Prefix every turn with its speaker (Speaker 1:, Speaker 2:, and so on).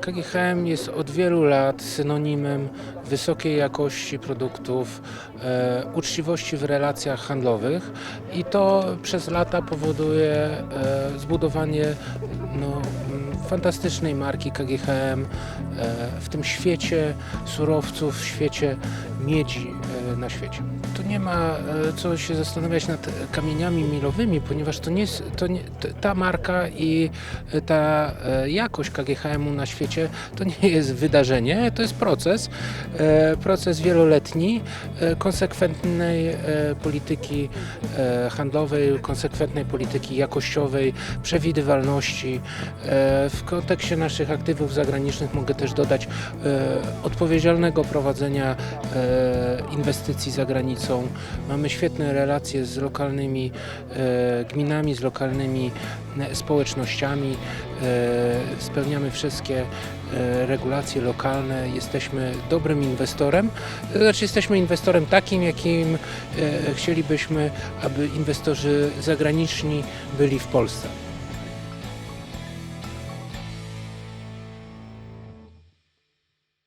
Speaker 1: KGHM jest od wielu lat synonimem wysokiej jakości produktów, e, uczciwości w relacjach handlowych i to przez lata powoduje e, zbudowanie no, mm, fantastycznej marki KGHM e, w tym świecie surowców, w świecie miedzi e, na świecie. Tu nie ma e, co się zastanawiać nad kamieniami milowymi, ponieważ to nie jest, to nie, ta marka i e, ta e, jakość KGHM-u na świecie to nie jest wydarzenie, to jest proces, proces wieloletni, konsekwentnej polityki handlowej, konsekwentnej polityki jakościowej, przewidywalności. W kontekście naszych aktywów zagranicznych mogę też dodać odpowiedzialnego prowadzenia e, inwestycji za granicą. Mamy świetne relacje z lokalnymi e, gminami, z lokalnymi e, społecznościami. E, Spełniamy wszystkie regulacje lokalne. Jesteśmy dobrym inwestorem. To Znaczy jesteśmy inwestorem takim, jakim chcielibyśmy, aby inwestorzy zagraniczni byli w Polsce.